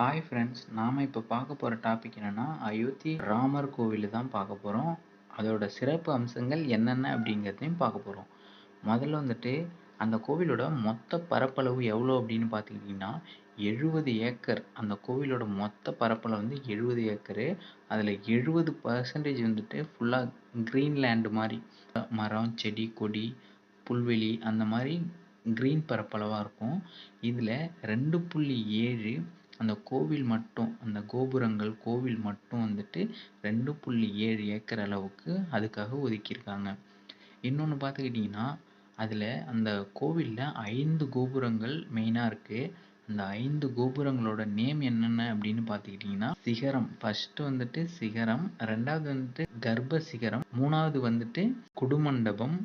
Hi friends நாம் இப்போ பார்க்க போகிற டாபிக் என்னென்னா அயோத்தி ராமர் கோவில் தான் பார்க்க போகிறோம் அதோட சிறப்பு அம்சங்கள் என்னென்ன அப்படிங்கிறதையும் பார்க்க போகிறோம் முதல்ல வந்துட்டு அந்த கோவிலோட மொத்த பரப்பளவு எவ்வளோ அப்படின்னு பார்த்துக்கிட்டிங்கன்னா எழுபது ஏக்கர். அந்த கோவிலோட மொத்த பரப்பளவு வந்து எழுபது ஏக்கரு. அதில் எழுபது பர்சன்டேஜ் வந்துட்டு ஃபுல்லாக க்ரீன் லேண்டு மாதிரி. மரம் செடி கொடி புல்வெளி அந்த மாதிரி க்ரீன் பரப்பளவாக இருக்கும். இதில் ரெண்டு புள்ளி ஏழு அந்த கோவில் மட்டும் அந்த கோபுரங்கள் கோவில் மட்டும் வந்துட்டு ரெண்டு புள்ளி ஏழு ஏக்கர் அளவுக்கு அதுக்காக ஒதுக்கியிருக்காங்க. இன்னொன்று பார்த்துக்கிட்டிங்கன்னா அதில் அந்த கோவிலில் ஐந்து கோபுரங்கள் மெயினாக இருக்குது அந்த ஐந்து கோபுரங்களோட நேம் என்னென்ன அப்படின்னு பார்த்துக்கிட்டிங்கன்னா சிகரம். ஃபஸ்ட்டு வந்துட்டு சிகரம் ரெண்டாவது வந்துட்டு கர்ப்ப சிகரம் மூணாவது வந்துட்டு குடுமண்டபம்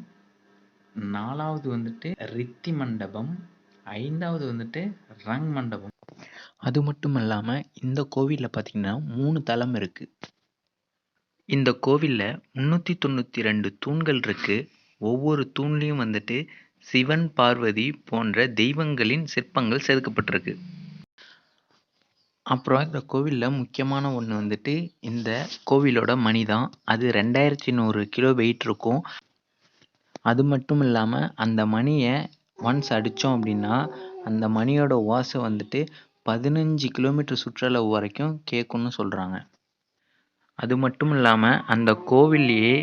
நாலாவது வந்துட்டு ரித்தி மண்டபம் ஐந்தாவது வந்துட்டு ரங் மண்டபம். அது மட்டும் இல்லாமல் இந்த கோவிலில் பார்த்தீங்கன்னா மூணு தளம் இருக்குது இந்த கோவிலில் முந்நூற்றி தொண்ணூற்றி ரெண்டு தூண்கள் இருக்குது ஒவ்வொரு தூண்லேயும் வந்துட்டு சிவன் பார்வதி போன்ற தெய்வங்களின் சிற்பங்கள் செதுக்கப்பட்டிருக்கு. அப்புறம் இந்த கோவிலில் முக்கியமான ஒன்று வந்துட்டு இந்த கோவிலோட மணி தான் அது ரெண்டாயிரத்தி நூறு கிலோ வெயிட் இருக்கும். அது மட்டும் இல்லாமல் அந்த மணியை ஒன்ஸ் அடித்தோம் அப்படின்னா அந்த மணியோட ஓசை வந்துட்டு பதினஞ்சு கிலோமீட்டர் சுற்றளவு வரைக்கும் கேட்கும்னு சொல்கிறாங்க அது மட்டும் இல்லாமல் அந்த கோவில்லையே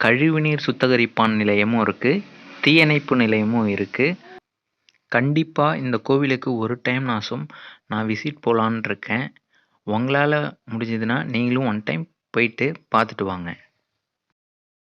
கழிவுநீர் சுத்தகரிப்பான் நிலையமும் இருக்குது தீயணைப்பு நிலையமும் இருக்குது கண்டிப்பாக இந்த கோவிலுக்கு ஒரு டைம் நாசும் நான் விசிட் போகலான் இருக்கேன் உங்களால் முடிஞ்சதுன்னா நீங்களும் ஒன் டைம் போயிட்டு பார்த்துட்டு வாங்க.